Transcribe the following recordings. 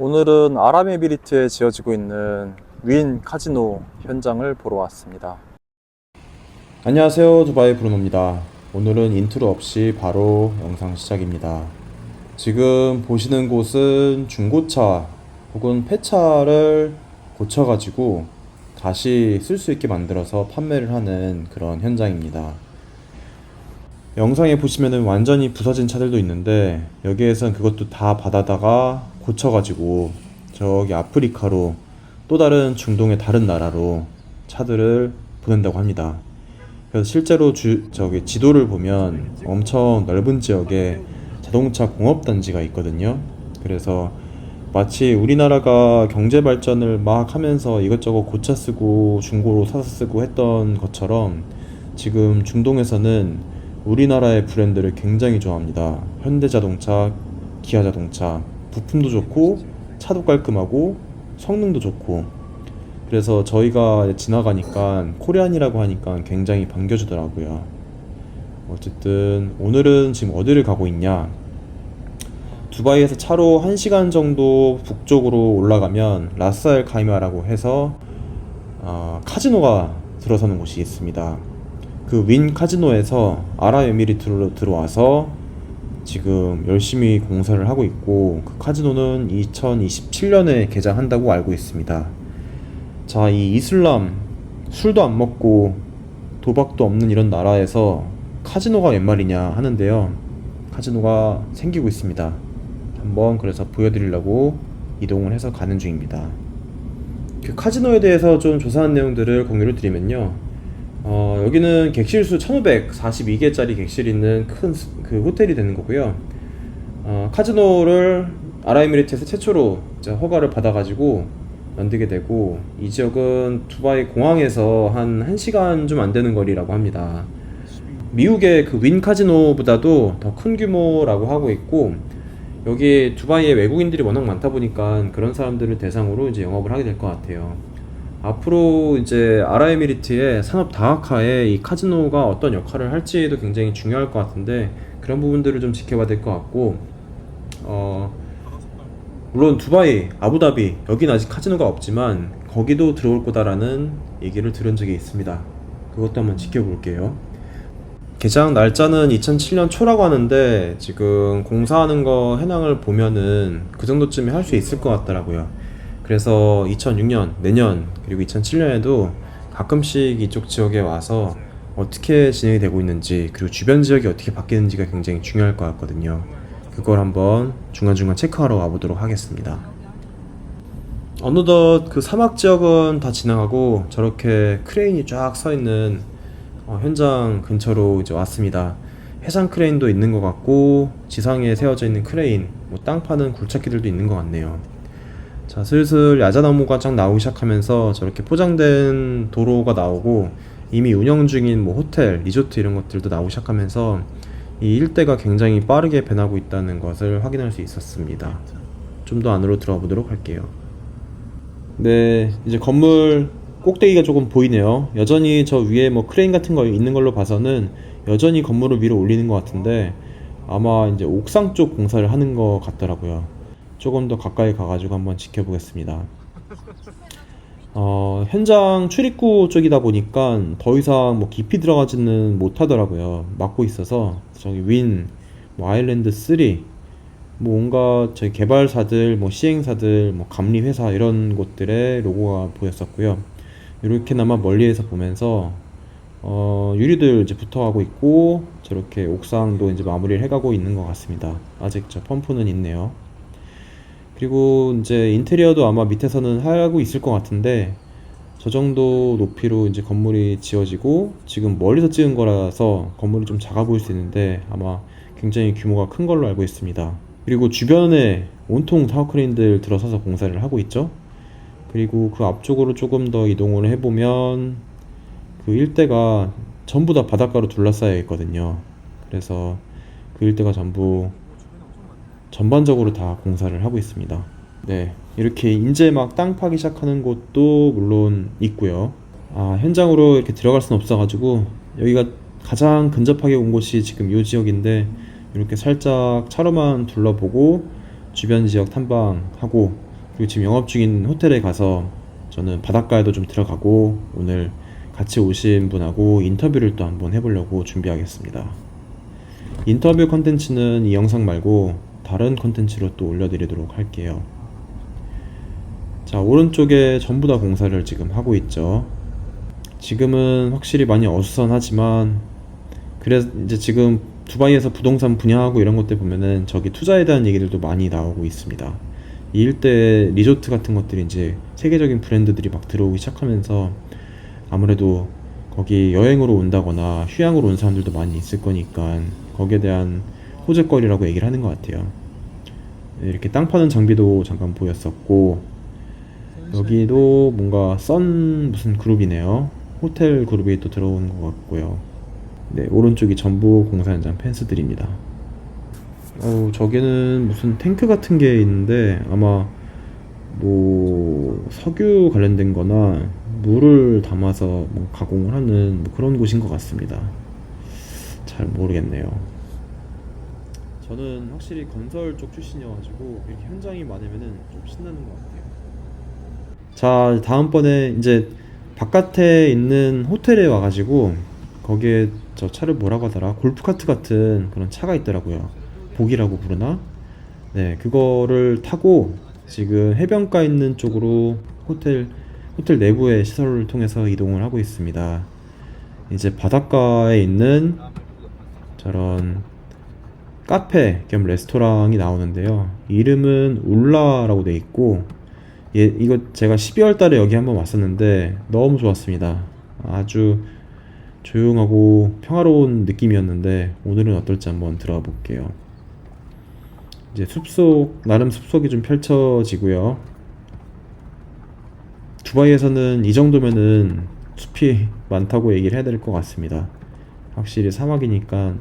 오늘은 아랍에미리트에 지어지고 있는 윈 카지노 현장을 보러 왔습니다. 안녕하세요. 두바이 브루노입니다. 오늘은 인트로 없이 바로 영상 시작입니다. 지금 보시는 곳은 중고차 혹은 폐차를 고쳐가지고 다시 쓸 수 있게 만들어서 판매를 하는 그런 현장입니다. 영상에 보시면은 완전히 부서진 차들도 있는데 여기에선 그것도 다 받아다가 고쳐가지고 저기 아프리카로 또 다른 중동의 다른 나라로 차들을 보낸다고 합니다. 그래서 실제로 주, 저기 지도를 보면 엄청 넓은 지역에 자동차 공업 단지가 있거든요. 그래서 마치 우리나라가 경제 발전을 막 하면서 이것저것 고쳐 쓰고 중고로 사서 쓰고 했던 것처럼 지금 중동에서는 우리나라의 브랜드를 굉장히 좋아합니다. 현대자동차, 기아자동차, 부품도 좋고 차도 깔끔하고 성능도 좋고 그래서 저희가 지나가니까 코리안이라고 하니까 굉장히 반겨주더라고요. 어쨌든 오늘은 지금 어디를 가고 있냐? 두바이에서 차로 1시간 정도 북쪽으로 올라가면 라스알 카이마라고 해서 어, 카지노가 들어서는 곳이 있습니다. 그 윈 카지노에서 아랍에미리트로 들어와서 지금 열심히 공사를 하고 있고 그 카지노는 2027년에 개장한다고 알고 있습니다. 자, 이 이슬람 술도 안 먹고 도박도 없는 이런 나라에서 카지노가 웬 말이냐 하는데요. 카지노가 생기고 있습니다. 한번 그래서 보여드리려고 이동을 해서 가는 중입니다. 그 카지노에 대해서 좀 조사한 내용들을 공유를 드리면요. 어, 여기는 객실수 1542개짜리 객실이 있는 큰 그 호텔이 되는 거고요. 어, 카지노를 아랍에미리트에서 최초로 허가를 받아가지고 만들게 되고 이 지역은 두바이 공항에서 한 1시간 좀 안 되는 거리라고 합니다. 미국의 그 윈 카지노보다도 더 큰 규모라고 하고 있고 여기 두바이에 외국인들이 워낙 많다 보니까 그런 사람들을 대상으로 이제 영업을 하게 될 것 같아요. 앞으로 이제 아랍에미리트의 산업 다각화에 이 카지노가 어떤 역할을 할지도 굉장히 중요할 것 같은데 그런 부분들을 좀 지켜봐야 될 것 같고 어 물론 두바이, 아부다비 여긴 아직 카지노가 없지만 거기도 들어올 거다라는 얘기를 들은 적이 있습니다. 그것도 한번 지켜볼게요. 개장 날짜는 2007년 초라고 하는데 지금 공사하는 거 현황을 보면은 그 정도쯤에 할 수 있을 것 같더라고요. 그래서 2006년, 내년 그리고 2007년에도 가끔씩 이쪽 지역에 와서 어떻게 진행이 되고 있는지 그리고 주변 지역이 어떻게 바뀌는지가 굉장히 중요할 것 같거든요. 그걸 한번 중간중간 체크하러 와보도록 하겠습니다. 어느덧 그 사막 지역은 다 지나가고 저렇게 크레인이 쫙 서 있는 어, 현장 근처로 이제 왔습니다. 해상 크레인도 있는 것 같고 지상에 세워져 있는 크레인, 뭐 땅 파는 굴착기들도 있는 것 같네요. 자, 슬슬 야자나무가 쫙 나오기 시작하면서 저렇게 포장된 도로가 나오고 이미 운영 중인 뭐 호텔, 리조트 이런 것들도 나오기 시작하면서 이 일대가 굉장히 빠르게 변하고 있다는 것을 확인할 수 있었습니다. 좀 더 안으로 들어가 보도록 할게요. 네, 이제 건물 꼭대기가 조금 보이네요. 여전히 저 위에 뭐 크레인 같은 거 있는 걸로 봐서는 여전히 건물을 위로 올리는 것 같은데 아마 이제 옥상 쪽 공사를 하는 것 같더라고요. 조금 더 가까이 가가지고 한번 지켜보겠습니다. 어, 현장 출입구 쪽이다 보니까 더 이상 뭐 깊이 들어가지는 못하더라고요. 막고 있어서 저기 윈, 뭐 아일랜드 3, 뭐 온갖 저희 개발사들, 뭐 시행사들, 뭐 감리 회사 이런 곳들의 로고가 보였었고요. 이렇게나마 멀리에서 보면서 어, 유리들 이제 붙어가고 있고 저렇게 옥상도 이제 마무리를 해가고 있는 것 같습니다. 아직 저 펌프는 있네요. 그리고 이제 인테리어도 아마 밑에서는 하고 있을 것 같은데 저 정도 높이로 이제 건물이 지어지고 지금 멀리서 찍은 거라서 건물이 좀 작아 보일 수 있는데 아마 굉장히 규모가 큰 걸로 알고 있습니다. 그리고 주변에 온통 타워크레인들 들어서서 공사를 하고 있죠. 그리고 그 앞쪽으로 조금 더 이동을 해보면 그 일대가 전부 다 바닷가로 둘러싸여 있거든요. 그래서 그 일대가 전부 전반적으로 다 공사를 하고 있습니다. 네, 이렇게 이제 막 땅 파기 시작하는 곳도 물론 있고요. 아, 현장으로 이렇게 들어갈 수는 없어가지고 여기가 가장 근접하게 온 곳이 지금 이 지역인데 이렇게 살짝 차로만 둘러보고 주변 지역 탐방하고 그리고 지금 영업 중인 호텔에 가서 저는 바닷가에도 좀 들어가고 오늘 같이 오신 분하고 인터뷰를 또 한번 해보려고 준비하겠습니다. 인터뷰 컨텐츠는 이 영상 말고 다른 컨텐츠로 또 올려드리도록 할게요. 자, 오른쪽에 전부 다 공사를 지금 하고 있죠. 지금은 확실히 많이 어수선하지만 그래서 이제 지금 두바이에서 부동산 분양하고 이런 것들 보면은 저기 투자에 대한 얘기들도 많이 나오고 있습니다. 이 일대 리조트 같은 것들이 이제 세계적인 브랜드들이 막 들어오기 시작하면서 아무래도 거기 여행으로 온다거나 휴양으로 온 사람들도 많이 있을 거니까 거기에 대한 호재거리라고 얘기를 하는 것 같아요. 네, 이렇게 땅 파는 장비도 잠깐 보였었고 여기도 뭔가 썬 무슨 그룹이네요. 호텔 그룹이 또 들어오는 것 같고요. 네, 오른쪽이 전부 공사 현장 펜스들입니다. 어, 저기는 무슨 탱크 같은 게 있는데 아마 뭐 석유 관련된 거나 물을 담아서 뭐 가공을 하는 뭐 그런 곳인 것 같습니다. 잘 모르겠네요. 저는 확실히 건설 쪽 출신이어가지고 이렇게 현장이 많으면은 좀 신나는 것 같아요. 자, 다음번에 이제 바깥에 있는 호텔에 와가지고 거기에 저 차를 뭐라고 하더라? 골프카트 같은 그런 차가 있더라고요. 복이라고 부르나? 네, 그거를 타고 지금 해변가 있는 쪽으로 호텔 호텔 내부의 시설을 통해서 이동을 하고 있습니다. 이제 바닷가에 있는 저런 카페 겸 레스토랑이 나오는데요. 이름은 울라라고 돼 있고 예, 이거 제가 12월 달에 여기 한번 왔었는데 너무 좋았습니다. 아주 조용하고 평화로운 느낌이었는데 오늘은 어떨지 한번 들어가 볼게요. 이제 숲속 나름 숲속이 좀 펼쳐지고요. 두바이에서는 이 정도면은 숲이 많다고 얘기를 해야 될 것 같습니다. 확실히 사막이니까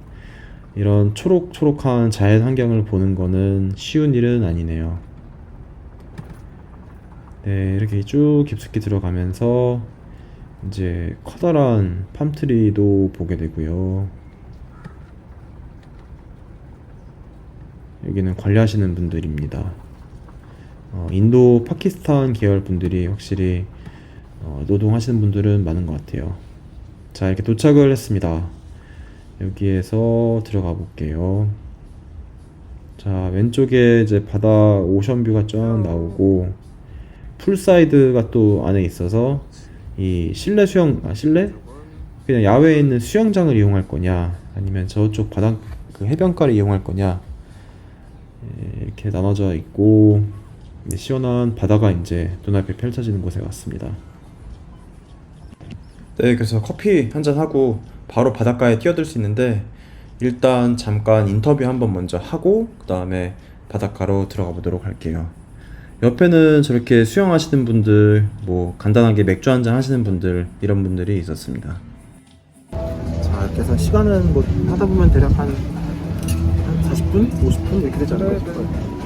이런 초록초록한 자연 환경을 보는 거는 쉬운 일은 아니네요. 네, 이렇게 쭉 깊숙이 들어가면서 이제 커다란 팜트리도 보게 되고요. 여기는 관리하시는 분들입니다. 어, 인도, 파키스탄 계열 분들이 확실히 어, 노동하시는 분들은 많은 것 같아요. 자, 이렇게 도착을 했습니다. 여기에서 들어가 볼게요. 자, 왼쪽에 이제 바다 오션뷰가 쫙 나오고 풀사이드가 또 안에 있어서 이 실내 수영 아 실내 그냥 야외에 있는 수영장을 이용할 거냐 아니면 저쪽 바닥 그 해변가를 이용할 거냐 예, 이렇게 나눠져 있고 이제 시원한 바다가 이제 눈앞에 펼쳐지는 곳에 왔습니다. 네, 그래서 커피 한 잔 하고 바로 바닷가에 뛰어들 수 있는데 일단 잠깐 인터뷰 한번 먼저 하고 그 다음에 바닷가로 들어가 보도록 할게요. 옆에는 저렇게 수영하시는 분들, 뭐 간단하게 맥주 한잔 하시는 분들 이런 분들이 있었습니다. 자, 이렇게 해서 시간은 뭐 하다 보면 대략 한, 한 40분, 50분 이렇게 되지 않을까요?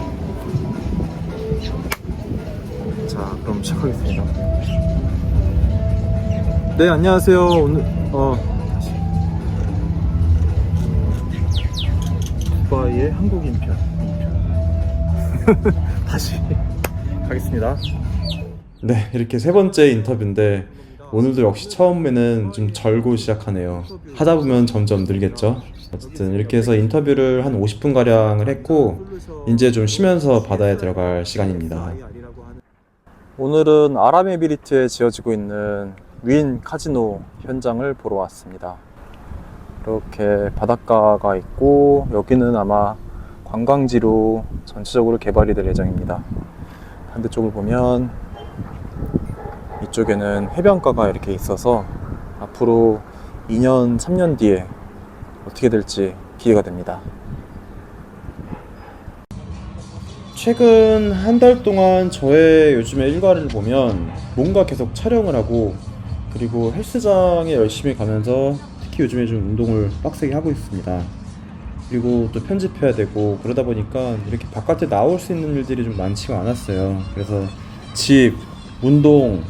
자, 그럼 시작하겠습니다. 네, 안녕하세요. 오늘 어 두바이의 한국인 편 다시 가겠습니다. 네, 이렇게 세 번째 인터뷰인데 오늘도 역시 처음에는 좀 절고 시작하네요. 하다 보면 점점 늘겠죠. 어쨌든 이렇게 해서 인터뷰를 한 50분 가량을 했고 이제 좀 쉬면서 바다에 들어갈 시간입니다. 오늘은 아랍에미리트에 지어지고 있는 윈 카지노 현장을 보러 왔습니다. 이렇게 바닷가가 있고 여기는 아마 관광지로 전체적으로 개발이 될 예정입니다. 반대쪽을 보면 이쪽에는 해변가가 이렇게 있어서 앞으로 2년, 3년 뒤에 어떻게 될지 기대가 됩니다. 최근 한 달 동안 저의 요즘의 일과를 보면 뭔가 계속 촬영을 하고 그리고 헬스장에 열심히 가면서 요즘에 좀 운동을 빡세게 하고 있습니다. 그리고 또 편집해야 되고 그러다 보니까 이렇게 바깥에 나올 수 있는 일들이 좀 많지가 않았어요. 그래서 집, 운동,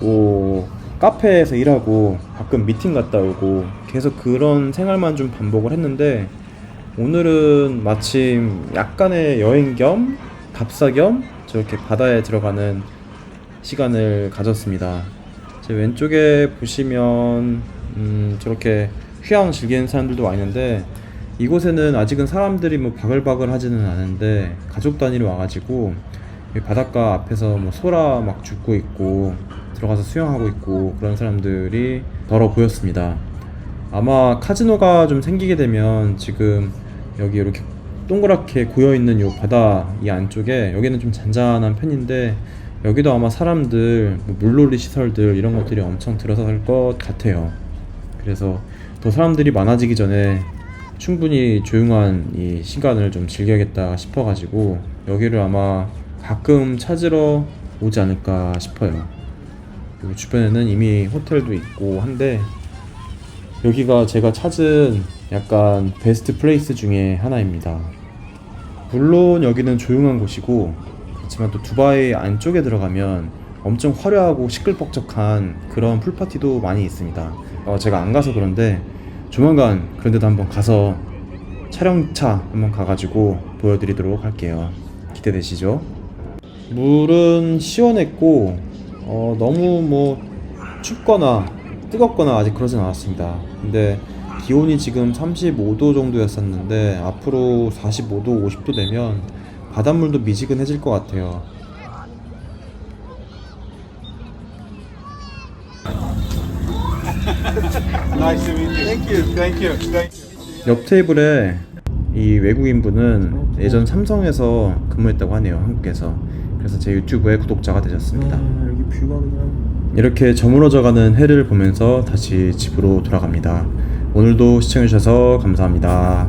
뭐 카페에서 일하고 가끔 미팅 갔다 오고 계속 그런 생활만 좀 반복을 했는데 오늘은 마침 약간의 여행 겸 답사 겸 저렇게 바다에 들어가는 시간을 가졌습니다. 제 왼쪽에 보시면 음, 저렇게 휴양 즐기는 사람들도 와 있는데 이곳에는 아직은 사람들이 뭐 바글바글 하지는 않은데 가족 단위로 와가지고 이 바닷가 앞에서 뭐 소라 막 죽고 있고 들어가서 수영하고 있고 그런 사람들이 더러 보였습니다. 아마 카지노가 좀 생기게 되면 지금 여기 이렇게 동그랗게 고여 있는 요 바다 이 안쪽에 여기는 좀 잔잔한 편인데 여기도 아마 사람들 뭐 물놀이 시설들 이런 것들이 엄청 들어설 것 같아요. 그래서 더 사람들이 많아지기 전에 충분히 조용한 이 시간을 좀 즐겨야겠다 싶어가지고 여기를 아마 가끔 찾으러 오지 않을까 싶어요. 그리고 주변에는 이미 호텔도 있고 한데 여기가 제가 찾은 약간 베스트 플레이스 중에 하나입니다. 물론 여기는 조용한 곳이고 그렇지만 또 두바이 안쪽에 들어가면 엄청 화려하고 시끌벅적한 그런 풀파티도 많이 있습니다. 어, 제가 안 가서 그런데 조만간 그런 데도 한번 가서 촬영차 한번 가가지고 보여드리도록 할게요. 기대되시죠? 물은 시원했고 어, 너무 뭐 춥거나 뜨겁거나 아직 그러진 않았습니다. 근데 기온이 지금 35도 정도였었는데 앞으로 45도, 50도 되면 바닷물도 미지근해질 것 같아요. Nice to meet you. Thank you. Thank you. Thank you. 옆 테이블에 이 외국인 분은 예전 삼성에서 근무했다고 하네요, 한국에서. 그래서 제 유튜브의 구독자가 되셨습니다. 여기 뷰가 그냥 이렇게 저물어져가는 해를 보면서 다시 집으로 돌아갑니다. 오늘도 시청해주셔서 감사합니다.